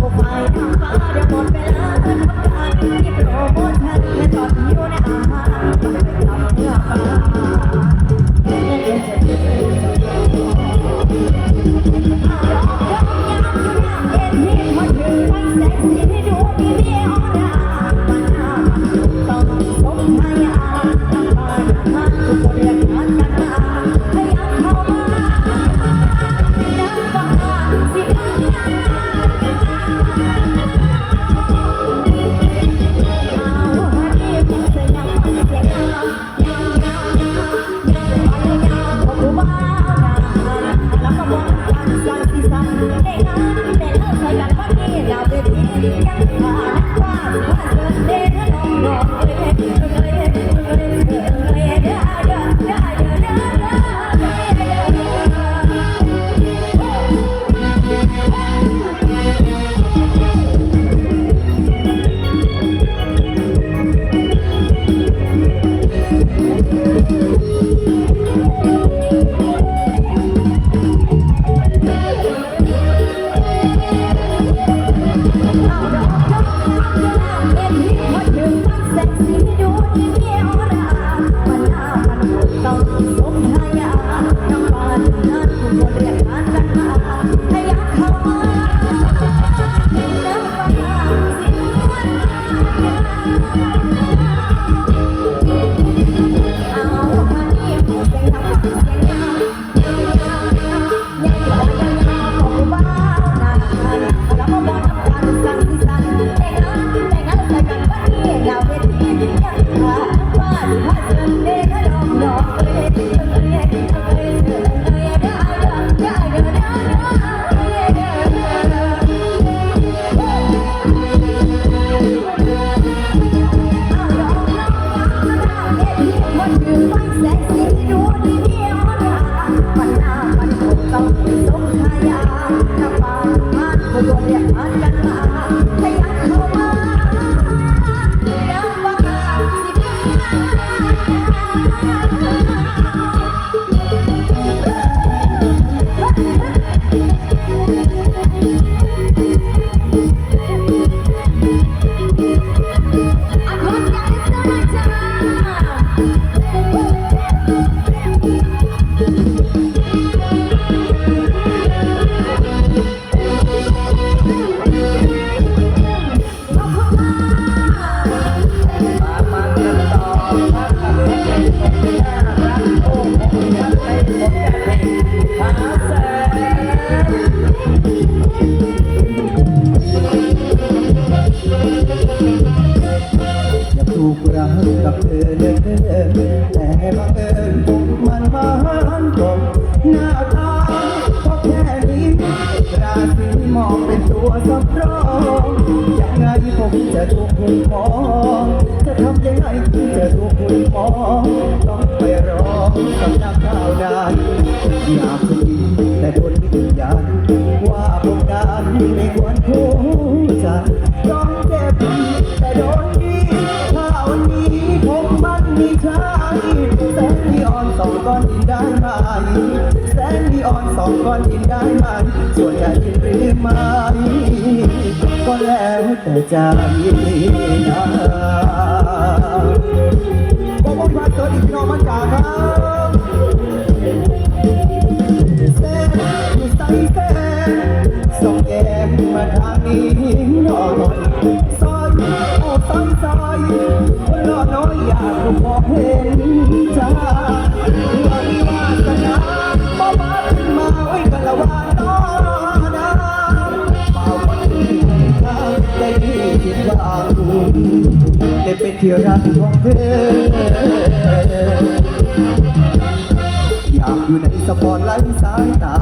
พวกไฟทั้งฟ้าเดี๋ยวหมดเวลา เห็นพี่พอถึงทั้งเซ็กซี่ดูเงียบ Allah ถูกรักกับเธอเลือเกินแต่บังเอิญมมันมันกบหน้าตาก็แค่นี้ราศีมองเป็นตัวสำรองยังไงผมจะถูกคุณมองจะทำยังไงถึงจะถูกคุณมองต้องไปรอสำนักข่าวได้อยากจะดีแต่โดนวิญญาณว่าผ ก้อนหินได้ไหมแสงนีออนสองก้อนหินได้ไหมส่วนจะยินหรือไม่ก็แล้วแต่ใจนะบอกว่าตัวอีกน้องมันจากครับแสนอยู่ใสแสนส่องแย้มมาทางนี้ ได้เป็นที่รักของเธอ อยากอยู่ในสปอตไลท์สายตา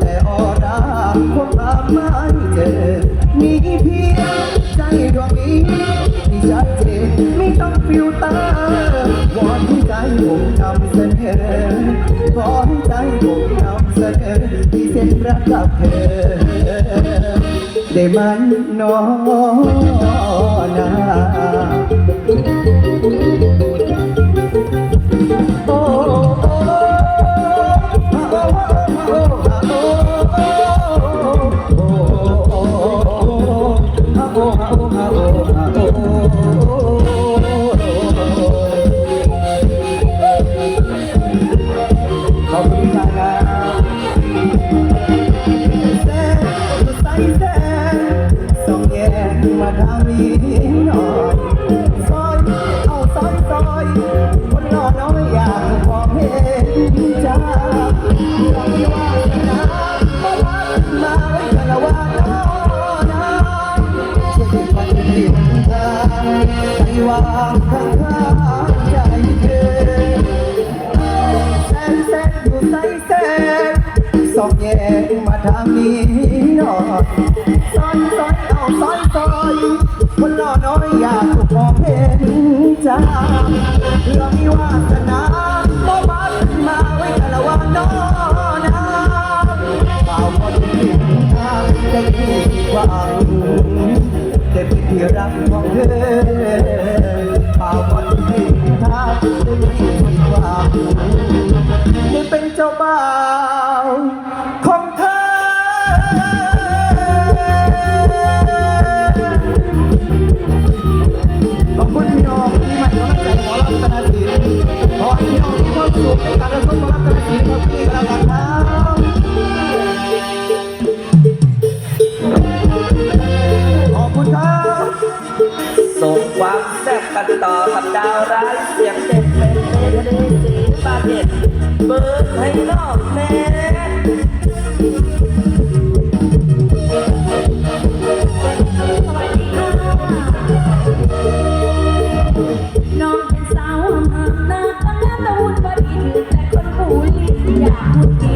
แต่ออร่าคงหาไม่เจอ มีเพียงใจดวงนี้ที่ชัดเจนไม่ต้องฟิลเตอร์วอนให้ใจผมนำเสนอขอให้ใจผมนำเสนอที่เส้นรักกับเธอ ได้มันนอนนา องแยกมาทางนี้หน่อยซอยซอยเอาซอยซอยคนรอน้อยอยากถูกมองเห็นจ้าเพื่อมีวาสนาโมมาขึ้นมาไว้กันละว่าน้อนะเปล่าคนที่ทางได้ที่หวังได้เป็นที่รักของเธอเปล่าคนที่ทางได้ที่หวังได้เป็นเจ้าบ่าว ตนศิลป์ขอให้พี่น้องมีความสุขในการรับชมรัตนศิลป์ครับพี่กันแล้วกันครับขอบคุณครับส่งความแซ่บกันต่อกับดาวร้ายเสียงเด็ดเป็นเทเลสีบาเด็ดเบิร์ดให้นอกแม่ Thank you.